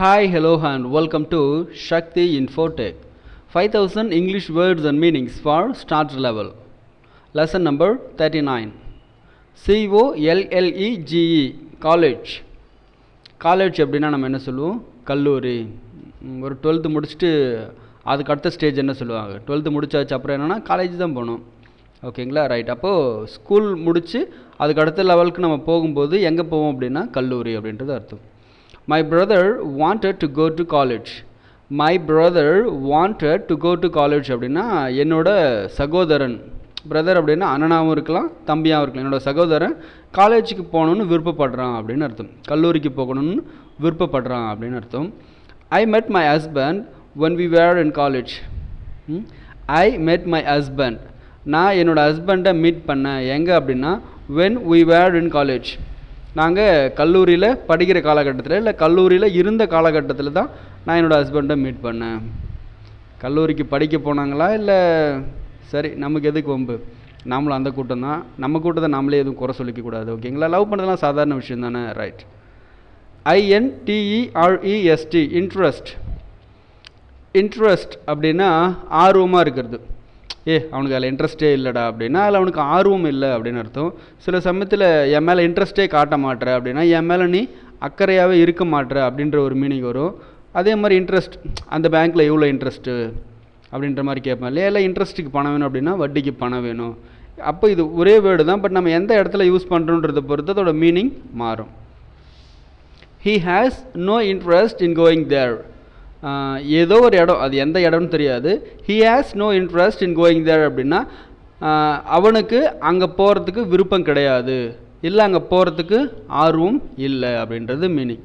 Hi, hello, and welcome to Shakti Infotech. 5000 English words and meanings for starter level. Lesson number 39 C O L L E G E College. College அப்படின்னா நம்ம என்ன சொல்லுவோம்? கல்லூரி. ஒரு twelfth முடிச்சுட்டு அதுக்கு அடுத்த ஸ்டேஜ் என்ன சொல்லுவாங்க? டுவெல்த்து முடிச்சாச்சு அப்புறம் என்னென்னா காலேஜ் தான் போகணும். ஓகேங்களா ரைட் அப்போது ஸ்கூல் முடித்து அதுக்கு அடுத்த லெவலுக்கு நம்ம போகும்போது எங்கே போவோம் அப்படின்னா கல்லூரி அப்படின்றது அர்த்தம். My brother wanted to go to college my brother wanted to go to college அப்படின்னா என்னோட சகோதரன் பிரதர் அப்படின்னா அண்ணனாகவும் இருக்கலாம் தம்பியாகவும் இருக்கலாம். என்னோட சகோதரன் காலேஜுக்கு போகணுன்னு விருப்பப்படுறான் அப்படின்னு அர்த்தம். கல்லூரிக்கு போகணும்னு விருப்பப்படுறான் அப்படின்னு அர்த்தம். I met my husband when we were in college I met my husband நான் என்னோட ஹஸ்பண்டை மீட் பண்ணேன். எங்கே அப்படின்னா when we were in college நாங்கள் கல்லூரியில் படிக்கிற காலகட்டத்தில் இல்லை கல்லூரியில் இருந்த காலகட்டத்தில் தான் நான் என்னோடய ஹஸ்பண்டை மீட் பண்ணேன். கல்லூரிக்கு படிக்க போனாங்களா இல்லை சரி நமக்கு எதுக்கு வம்பு? நாமளும் அந்த கூட்டம் தான். நம்ம கூட்டத்தை நாமளே எதுவும் குறை சொல்லிக்க கூடாது ஓகேங்களா லவ் பண்ணுறதுலாம் சாதாரண விஷயம் தானே ரைட் ஐஎன்டிஇஆர்இஎஸ்டி இன்ட்ரெஸ்ட் இன்ட்ரெஸ்ட் அப்படின்னா ஆர்வமாக இருக்கிறது. ஏ அவனுக்கு அதில் இன்ட்ரெஸ்ட்டே இல்லைடா அப்படின்னா அதில் அவனுக்கு ஆர்வம் இல்லை அப்படின்னு அர்த்தம். சில சமயத்தில் என் மேலே இன்ட்ரெஸ்ட்டே காட்ட மாட்ற அப்படின்னா என் மேலே நீ அக்கறையாகவே இருக்க மாட்டேற அப்படின்ற ஒரு மீனிங் வரும். அதே மாதிரி இன்ட்ரெஸ்ட் அந்த பேங்க்கில் எவ்வளோ இன்ட்ரெஸ்ட்டு அப்படின்ற மாதிரி கேட்பேன். இல்லையா இல்லை இன்ட்ரெஸ்ட்டுக்கு பணம் வேணும் அப்படின்னா வட்டிக்கு பணம் வேணும். அப்போ இது ஒரே வேர்டு தான் பட் நம்ம எந்த இடத்துல யூஸ் பண்ணுறோன்றதை பொறுத்து அதோட மீனிங் மாறும். He has no interest in going there ஏதோ ஒரு இடம் அது எந்த இடம்னு தெரியாது. He has no interest in going there அப்படின்னா அவனுக்கு அங்கே போகிறதுக்கு விருப்பம் கிடையாது. இல்லை அங்கே போகிறதுக்கு ஆர்வம் இல்லை அப்படின்றது meaning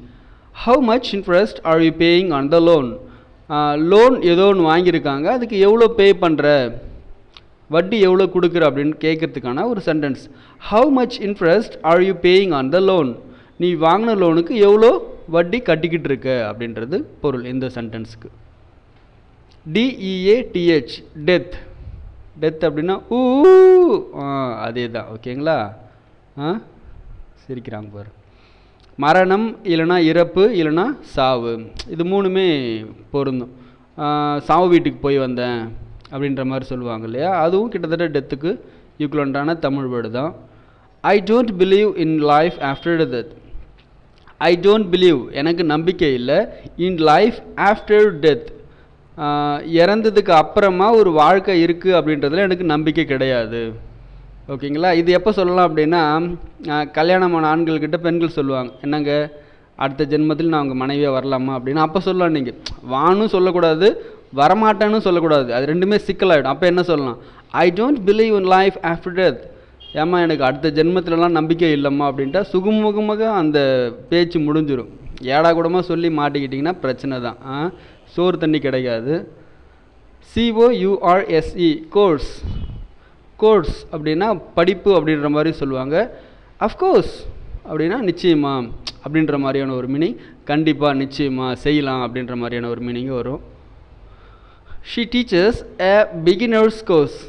how much interest are you paying on the loan loan ஏதோ ஒன்று வாங்கியிருக்காங்க அதுக்கு எவ்வளோ பே பண்ணுற வட்டி எவ்வளோ கொடுக்குற அப்படின்னு கேட்கறதுக்கான ஒரு sentence how much interest are you paying on the loan நீ வாங்கின லோனுக்கு எவ்வளோ வட்டி கட்டிக்கிட்டு இருக்க அப்படின்றது பொருள் இந்த சென்டென்ஸுக்கு டிஇஏடிஹெச் டெத் டெத் அப்படின்னா ஊ ஆ, அதே தான் ஓகேங்களா? ஆ சிரிக்கிறாங்க பாரு. மரணம் இல்லைன்னா இறப்பு இல்லைன்னா சாவு. இது மூணுமே பொருந்தும். சாவு வீட்டுக்கு போய் வந்தேன் அப்படின்ற மாதிரி சொல்லுவாங்க இல்லையா? அதுவும் கிட்டத்தட்ட டெத்துக்கு ஈக்குவலண்டான தமிழ் வேர்டு தான். I don't believe in life after death I don't believe எனக்கு நம்பிக்கை இல்லை. இன் லைஃப் ஆஃப்டர் டெத் இறந்ததுக்கு அப்புறமா ஒரு வாழ்க்கை இருக்குது அப்படின்றதுல எனக்கு நம்பிக்கை கிடையாது. ஓகேங்களா இது எப்போ சொல்லலாம் அப்படின்னா கல்யாணமான ஆண்கள்கிட்ட பெண்கள் சொல்லுவாங்க. என்னங்க? அடுத்த ஜென்மத்தில் நான் உங்கள் மனைவியாக வரலாமா அப்படின்னு. அப்போ சொல்லலாம் நீங்கள் வானும் சொல்லக்கூடாது வரமாட்டேன்னு சொல்லக்கூடாது. அது ரெண்டுமே சிக்கலாகிடும் அப்போ என்ன சொல்லலாம்? I don't believe in life after death ஏம்மா எனக்கு அடுத்த ஜென்மத்திலலாம் நம்பிக்கை இல்லைம்மா அப்படின்ட்டா சுகமுகமாக அந்த பேச்சு முடிஞ்சிடும் ஏடா கூடமாக சொல்லி மாட்டிக்கிட்டிங்கன்னா பிரச்சனை தான். சோறு தண்ணி கிடைக்காது. சிஓயூஆர்எஸ்இ கோர்ஸ் கோர்ஸ் அப்படின்னா படிப்பு அப்படின்ற மாதிரி சொல்லுவாங்க. அஃப்கோர்ஸ் அப்படின்னா நிச்சயமா அப்படின்ற மாதிரியான ஒரு மீனிங் கண்டிப்பாக நிச்சயமா செய்யலாம் அப்படின்ற மாதிரியான ஒரு மீனிங் வரும். She teaches a beginners course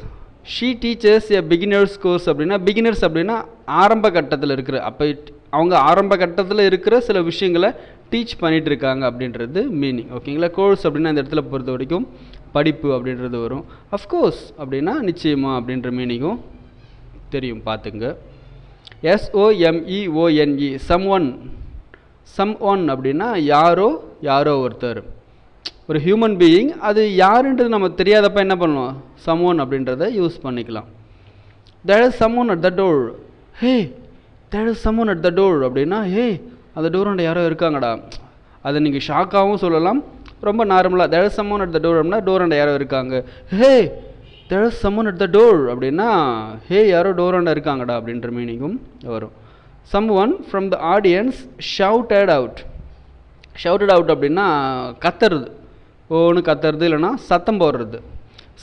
she teaches a beginners course அப்படின்னா பிகினர்ஸ் அப்படின்னா ஆரம்ப கட்டத்தில் இருக்கிற அப்போ அவங்க ஆரம்ப கட்டத்தில் இருக்கிற சில விஷயங்களை டீச் பண்ணிகிட்டு இருக்காங்க அப்படின்றது மீனிங் ஓகேங்களா கோர்ஸ் அப்படின்னா இந்த இடத்துல பொறுத்த வரைக்கும் படிப்பு அப்படின்றது வரும். அஃப்கோர்ஸ் அப்படின்னா நிச்சயமா அப்படின்ற மீனிங்கும் தெரியும். பார்த்துங்க. எஸ்ஓஎம்இஓஎன்இ சம் ஒன் சம் ஒன் அப்படின்னா யாரோ யாரோ ஒருத்தர். ஒரு ஹியூமன் பீயிங் அது யாருன்றது நம்ம தெரியாதப்ப என்ன பண்ணுவோம் சம் ஒன் அப்படின்றத யூஸ் பண்ணிக்கலாம். That is someone at the door hey that is someone at the door அப்படின்னா ஹே அந்த டோர் யாரோ இருக்காங்கடா. அதை நீங்கள் ஷாக்காகவும் சொல்லலாம். ரொம்ப நார்மலாக that is someone at the door அப்படின்னா டோர் யாரோ இருக்காங்க. Hey that is someone at the door அப்படின்னா ஹே யாரோ டோர் இருக்காங்கடா அப்படின்ற மீனிங்கும் வரும். Someone from the audience shouted out shouted out அப்படின்னா கத்துறது. ஓன்னு கத்துறது இல்லைன்னா சத்தம் போடுறது.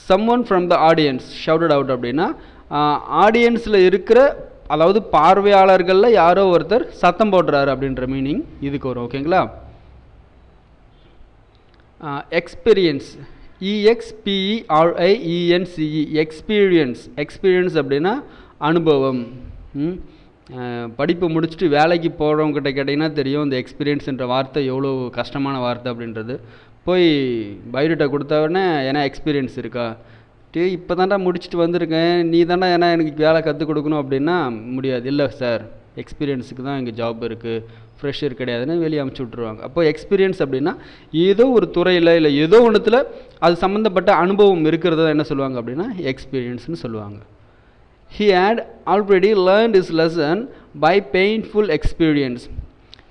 Someone from the audience shouted out அப்படின்னா ஆடியன்ஸில் இருக்கிற அதாவது பார்வையாளர்களில் யாரோ ஒருத்தர் சத்தம் போடுறாரு அப்படின்ற மீனிங் இதுக்கு வரும் ஓகேங்களா எக்ஸ்பீரியன்ஸ் இஎக்ஸ்பிஇஆர்ஐஇஎன்சிஇ எக்ஸ்பீரியன்ஸ் எக்ஸ்பீரியன்ஸ் அப்படின்னா அனுபவம். அஹ், படிப்பு முடிச்சுட்டு வேலைக்கு போகிறவங்ககிட்ட கேட்டிங்கன்னா தெரியும் இந்த எக்ஸ்பீரியன்ஸ்ன்ற வார்த்தை எவ்வளோ கஷ்டமான வார்த்தை அப்படின்றது. போய் பயோடேட்டா கொடுத்த உடனே ஏன்னா எக்ஸ்பீரியன்ஸ் இருக்கா? டே இப்போ தான்டா முடிச்சுட்டு வந்திருக்கேன். நீ தான்டா ஏன்னா எனக்கு வேலை கற்றுக் கொடுக்கணும் அப்படின்னா முடியாது. இல்லை சார் எக்ஸ்பீரியன்ஸுக்கு தான் இங்கே ஜாப் இருக்குது ஃப்ரெஷர் கிடையாதுன்னு வெளியே அமுச்சு விட்ருவாங்க அப்போ எக்ஸ்பீரியன்ஸ் அப்படின்னா ஏதோ ஒரு துறையில் இல்லை ஏதோ ஒன்றுத்தில் அது சம்மந்தப்பட்ட அனுபவம் இருக்கிறத என்ன சொல்லுவாங்க அப்படின்னா எக்ஸ்பீரியன்ஸ்னு சொல்லுவாங்க. He had already learned his lesson by painful experience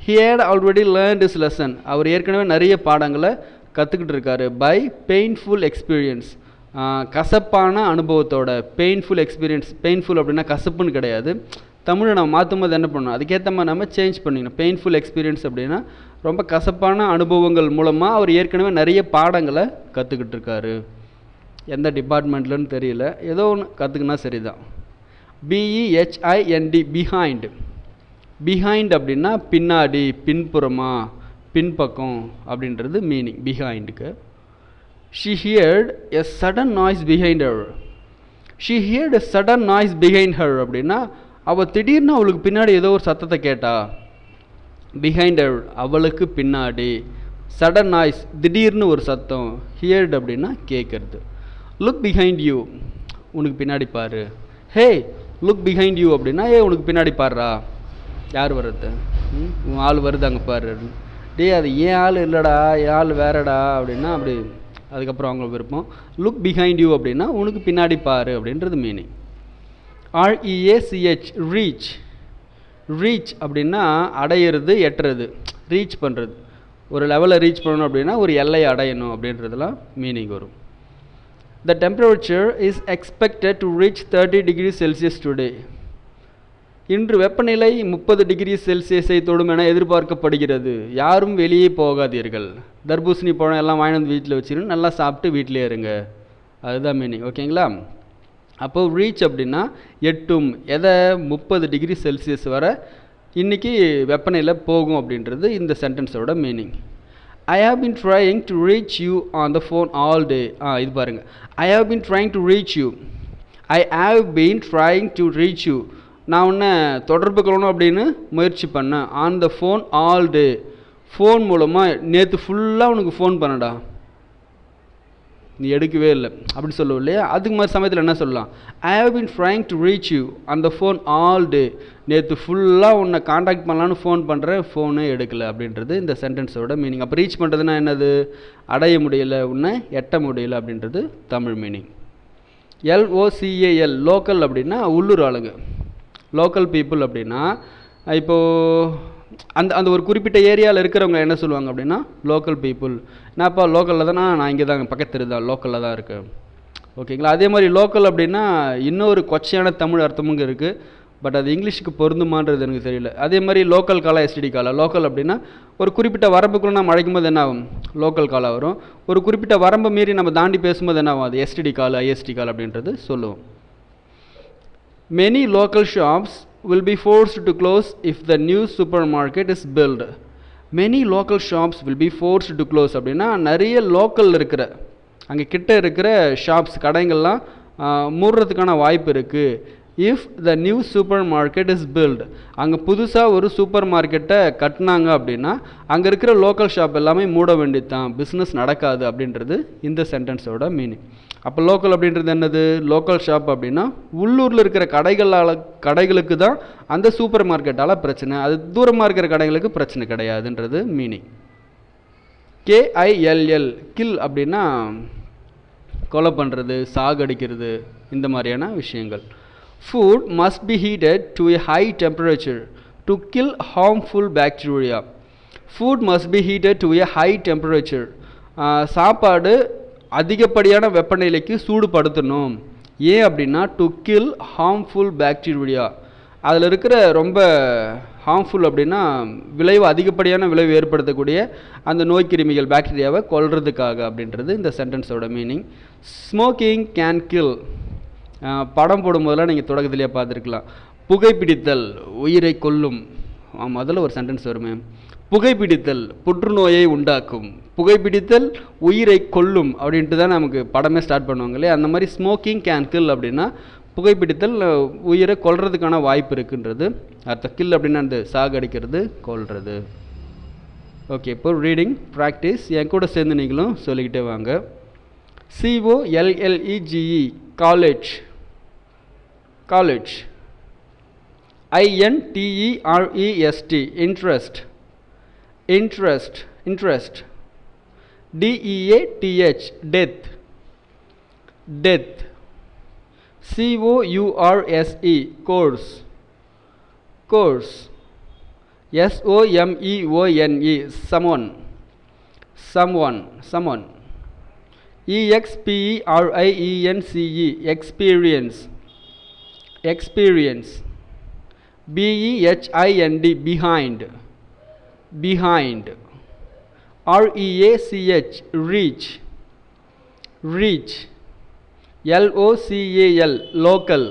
he had already learned his lesson அவர் ஏற்கனவே நிறைய பாடங்களை கற்றுக்கிட்டு இருக்காரு. பை பெயின்ஃபுல் எக்ஸ்பீரியன்ஸ் கசப்பான அனுபவத்தோட. பெயின்ஃபுல் எக்ஸ்பீரியன்ஸ் பெயின்ஃபுல் அப்படின்னா கசப்புன்னு கிடையாது. தமிழை நம்ம மாற்றும் போது என்ன பண்ணணும்? அதுக்கேற்ற மாதிரி நம்ம சேஞ்ச் பண்ணிக்கணும். பெயின்ஃபுல் எக்ஸ்பீரியன்ஸ் அப்படின்னா ரொம்ப கசப்பான அனுபவங்கள் மூலமாக அவர் ஏற்கனவே நிறைய பாடங்களை கற்றுக்கிட்டு இருக்காரு. எந்த டிபார்ட்மெண்ட்லன்னு தெரியல. ஏதோ ஒன்று கற்றுக்குனா சரிதான். பிஇஹெச்ஐஎன்டி பிஹைண்ட் பிஹைண்ட் அப்படின்னா பின்னாடி பின்புறமாக பின்பக்கம் அப்படின்றது meaning பிஹைண்டுக்கு she heard a sudden noise behind her she heard a sudden noise behind her அப்படின்னா அவள் திடீர்னு அவளுக்கு பின்னாடி ஏதோ ஒரு சத்தத்தை கேட்டா. பிஹைண்ட் ஹர் அவளுக்கு பின்னாடி. சடன் நாய்ஸ் திடீர்னு ஒரு சத்தம். ஹியர்டு அப்படின்னா கேட்குறது லுக் பிஹைண்ட் யூ உனக்கு பின்னாடி பாரு. ஹே லுக் பிஹைண்ட் யூ அப்படின்னா ஏ உனக்கு பின்னாடி பாடுறா யார் வர்றது? உன் ஆள் வருது அங்கே பாரு. டேய் அது ஏன் ஆள் இல்லைடா என் ஆள் வேறடா அப்படின்னா அப்படி அதுக்கப்புறம் அவங்க விருப்பம். லுக் பிஹைண்ட் யூ அப்படின்னா உனக்கு பின்னாடி பாரு அப்படின்றது மீனிங் ஆர்இஏசிஹெச் ரீச் ரீச் அப்படின்னா அடையிறது எட்டுறது. ரீச் பண்ணுறது ஒரு லெவலில் ரீச் பண்ணணும் அப்படின்னா ஒரு எல்லையை அடையணும் அப்படின்றதுலாம் மீனிங் வரும். The temperature is expected to reach thirty degree Celsius today இன்று வெப்பநிலை முப்பது டிகிரி செல்சியஸை தொடும் என எதிர்பார்க்கப்படுகிறது. யாரும் வெளியே போகாதீர்கள். தர்பூசணி பழம் எல்லாம் வாங்கி வந்து வீட்டில் வச்சுருந்து நல்லா சாப்பிட்டு வீட்டிலே இருங்க. அதுதான் மீனிங் ஓகேங்களா அப்போ ரீச் அப்படின்னா எட்டும். எதை? முப்பது டிகிரி செல்சியஸ் வர இன்னைக்கு வெப்பநிலை போகும் அப்படின்றது இந்த சென்டென்ஸோட meaning I have been trying to reach you on the phone all day ஆ இது பாருங்கள் I have been trying to reach you I have been trying to reach you நான் உன்னை தொடர்பு கொள்ளணும் அப்படின்னு முயற்சி பண்ணேன். On the phone all day phone மூலமாக நேற்று ஃபுல்லாக உனக்கு ஃபோன் பண்ணடா நீ எடுக்கவே இல்லை. அப்படி சொல்லுவோம் இல்லையா? அதுக்கு மாதிரி சமயத்தில் என்ன சொல்லலாம்? I have been trying to reach you அந்த ஃபோன் ஆல் டே நேற்று ஃபுல்லாக உன்னை காண்டாக்ட் பண்ணலான்னு ஃபோன் பண்ணுறேன் ஃபோனே எடுக்கலை அப்படின்றது இந்த சென்டென்ஸோட மீனிங் அப்போ ரீச் பண்ணுறதுனா என்னது? அடைய முடியலை உன்னை எட்ட முடியலை அப்படின்றது தமிழ் மீனிங் எல்ஓசிஏஎல் லோக்கல் அப்படின்னா உள்ளூர் ஆளுங்க. லோக்கல் பீப்புள் அப்படின்னா இப்போது அந்த அந்த ஒரு குறிப்பிட்ட ஏரியாவில் இருக்கிறவங்க என்ன சொல்லுவாங்க அப்படின்னா லோக்கல் பீப்புள் நான்ப்பா லோக்கலில் தானே? நான் இங்கே தான் பக்கத்து தான் லோக்கலில் தான் இருக்கேன் ஓகேங்களா? அதே மாதிரி லோக்கல் அப்படின்னா இன்னொரு கொச்சையான தமிழ் அர்த்தமும் இருக்குது பட் அது இங்கிலீஷுக்கு பொருந்துமான்றது எனக்கு தெரியல. அதே மாதிரி லோக்கல் காலா எஸ்டிடி காலா. லோக்கல் அப்படின்னா ஒரு குறிப்பிட்ட வரம்புக்குள்ளே நம்ம அழைக்கும் போது என்ன ஆகும்? லோக்கல் காலா வரும். ஒரு குறிப்பிட்ட வரம்பை மீறி நம்ம தாண்டி பேசும்போது என்ன ஆகும்? அது எஸ்டிடி கால் ஐஎஸ்டி கால் அப்படின்றது சொல்லுவோம். Many local shops will be forced to close if the new supermarket is built. Many local shops will be forced to close அப்படின்னா நிறைய லோக்கல் இருக்கிற அங்கே கிட்ட இருக்கிற ஷாப்ஸ் கடைங்கள்லாம் ஆ, மூடுறதுக்கான வாய்ப்பு இருக்குது if the new supermarket is built அங்கே புதுசாக ஒரு சூப்பர் மார்க்கெட்டை கட்டினாங்க அப்படின்னா அங்கே இருக்கிற லோக்கல் ஷாப் எல்லாமே மூட வேண்டியது தான் பிஸ்னஸ் நடக்காது அப்படின்றது இந்த சென்டென்ஸோட மீனிங் அப்போ லோக்கல் அப்படின்றது என்னது? லோக்கல் ஷாப் அப்படின்னா உள்ளூரில் இருக்கிற கடைகளால் கடைகளுக்கு தான் அந்த சூப்பர் மார்க்கெட்டால் பிரச்சனை. அது தூரமாக இருக்கிற கடைகளுக்கு பிரச்சனை கிடையாதுன்றது மீனிங் கேஐஎல்எல் கில் அப்படின்னா கொலை பண்ணுறது சாகடிக்கிறது இந்த மாதிரியான விஷயங்கள். Food must be heated to a high temperature டு கில் harmful bacteria. Food must be heated to a high temperature சாப்பாடு அதிகப்படியான வெப்பநிலைக்கு சூடுபடுத்தணும். ஏன் அப்படின்னா டு கில் ஹார்ம்ஃபுல் பாக்டீரியா அதில் இருக்கிற ரொம்ப ஹார்ம்ஃபுல் அப்படின்னா விளைவு அதிகப்படியான விளைவு ஏற்படுத்தக்கூடிய அந்த நோய் கிருமிகள் பாக்டீரியாவை கொல்றதுக்காக அப்படின்றது இந்த சென்டென்ஸோட மீனிங் ஸ்மோக்கிங் கேன் கில் படம் போடும்போதெல்லாம் நீங்கள் தொடக்கத்திலேயே பார்த்துருக்கலாம். புகைப்பிடித்தல் உயிரை கொல்லும். முதல்ல ஒரு சென்டென்ஸ் வருமே. புகைப்பிடித்தல் புற்றுநோயை உண்டாக்கும். புகைப்பிடித்தல் உயிரை கொல்லும் அப்படின்ட்டு தான் நமக்கு படமே ஸ்டார்ட் பண்ணுவாங்க இல்லையா? அந்த மாதிரி ஸ்மோக்கிங் கேன் கில் அப்படின்னா புகைப்பிடித்தல் உயிரை கொல்றதுக்கான வாய்ப்பு இருக்குன்றது. அர்த்தம் கில் அப்படின்னா அந்த சாகடிக்கிறது கொல்றது. ஓகே இப்போ ரீடிங் ப்ராக்டிஸ் என் கூட சேர்ந்து நீங்களும் சொல்லிக்கிட்டே வாங்க. சிஓஎல்எல்இஜிஇ college college. I N T E R E S T. Interest. Interest. Interest. D E A T H. Death. Death. C O U R S E. Course. Course. S O M E O N E. Someone someone someone E X P E R I E N C E. Experience. Experience B E H I N D behind behind R E A C H reach reach L O C A L local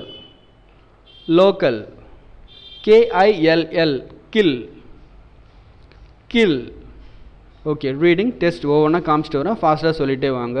local K I L L kill kill okay reading test ஒவ்வொன்றா காமிச்சிட்டு வரேன் ஃபாஸ்ட்டாக சொல்லிகிட்டே வாங்க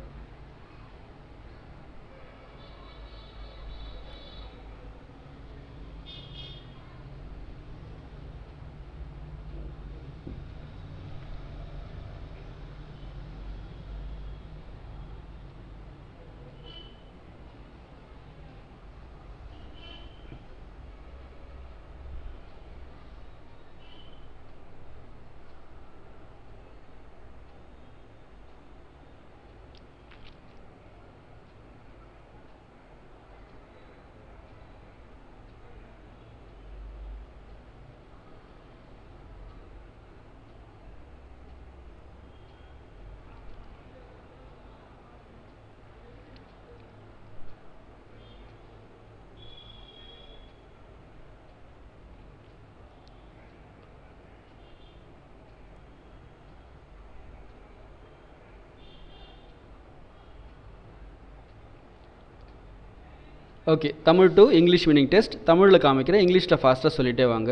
Okay Tamil to English meaning test தமிழில் காமிக்கிறேன். இங்கிலீஷில் ஃபாஸ்ட்டாக சொல்லிகிட்டே வாங்க.